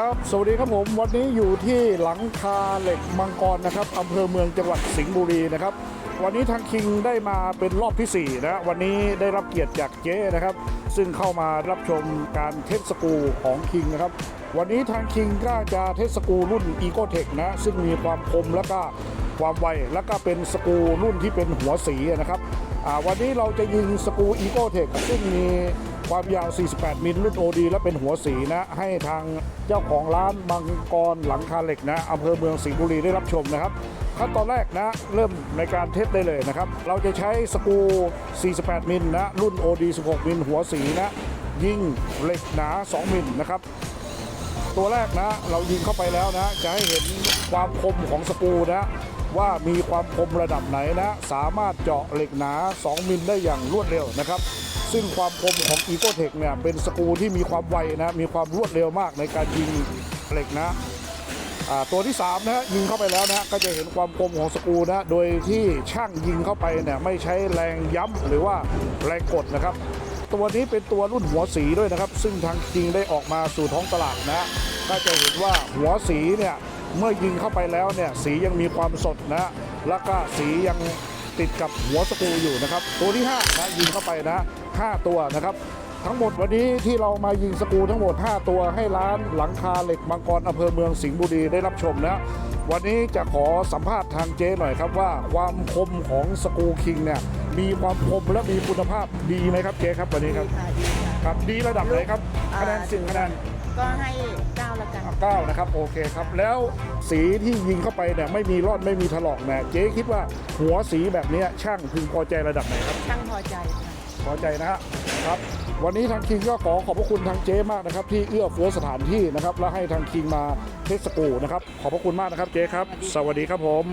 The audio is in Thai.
ครับสวัสดีครับผมวันนี้อยู่ที่หลังคาเหล็กมังกรนะครับอำเภอเมืองจังหวัดสิงห์บุรีนะครับ วันนี้ทางคิงได้มาเป็นรอบที่4นะวันนี้ได้รับเกียรติจากเจ๊นะครับ ซึ่งเข้ามารับชมการเทสสกูของคิงนะครับ วันนี้ทางคิงก็จะเทสสกูรุ่น e c o t e c h นะซึ่งมีความคมและก็ ความไว และก็เป็นสกูรุ่นที่เป็นหัวสีนะครับวันนี้เราจะยิงสกรู e c o t e c h ซึ่งมีความยาว 48 มิลรุ่น OD และเป็นหัวสีนะ ให้ทางเจ้าของร้านมังกรหลังคาเหล็กนะอำเภอเมืองสิงห์บุรีได้รับชมนะครับ ขั้นตอนแรกนะ เริ่มในการเทสได้เลยนะครับ เราจะใช้สกู 48 มิลนะ รุ่น OD 16 มิลหัวสีนะ ยิงเหล็กหนา 2 มิลนะครับ ตัวแรกนะ เรายิงเข้าไปแล้วนะ จะให้เห็นความคมของสกูนะ ว่ามีความคมระดับไหนนะ สามารถเจาะเหล็กหนา 2 มิลได้อย่างรวดเร็วนะครับ ซึ่งความคมของ e c o t e c h เนี่ยเป็นสกูที่มีความไวนะ มีความรวดเร็วมากในการยิงเหล็กนะตัวที่3นะฮะยิงเข้าไปแล้วนะก็จะเห็นความคมของสกูนะโดยที่ช่างยิงเข้าไปเนี่ยไม่ใช้แรงย้ำหรือว่าแรงกดนะครับ ตัวนี้เป็นตัวรุ่นหัวสีด้วยนะครับ ซึ่งทางจริงได้ออกมาสู่ท้องตลาดนะก็จะเห็นว่าหัวสีเนี่ย เมื่อยิงเข้าไปแล้วเนี่ยสียังมีความสดนะแล้วก็สียังติดกับหัวสกูอยู่นะครับ ตัวที่5นะยิงเข้าไปนะห้าตัวนะครับทั้งหมดวันนี้ที่เรามายิงสกูทั้งหมด 5 ตัวให้ร้านหลังคาเหล็กมังกรอำเภอเมืองสิงห์บุรีได้รับชมนะวันนี้จะขอสัมภาษณ์ทางเจ๊หน่อยครับว่าความคมของสกูคิงเนี่ยมีความคมและมีคุณภาพดีไหมครับเจ๊ครับวันนี้ครับค่ะดีค่ะครับดีระดับไหนครับคะแนนสิบคะแนนก็ให้เก้าละกันเก้านะครับโอเคครับ แล้วสีที่ยิงเข้าไปเนี่ยไม่มีร่อนไม่มีถลอกนะเจ๊คิดว่าหัวสีแบบเนี้ยช่างพึงพอใจระดับไหนครับ ช่างพอใจค่ะ พอใจนะฮะครับ วันนี้ทางคิงก็ขอขอบพระคุณทางเจ๊มากนะครับ ที่เอื้อเฟื้อสถานที่นะครับ และให้ทางคิงมาเทสสกรูนะครับ ขอบพระคุณมากนะครับเจ๊ครับ สวัสดีครับผม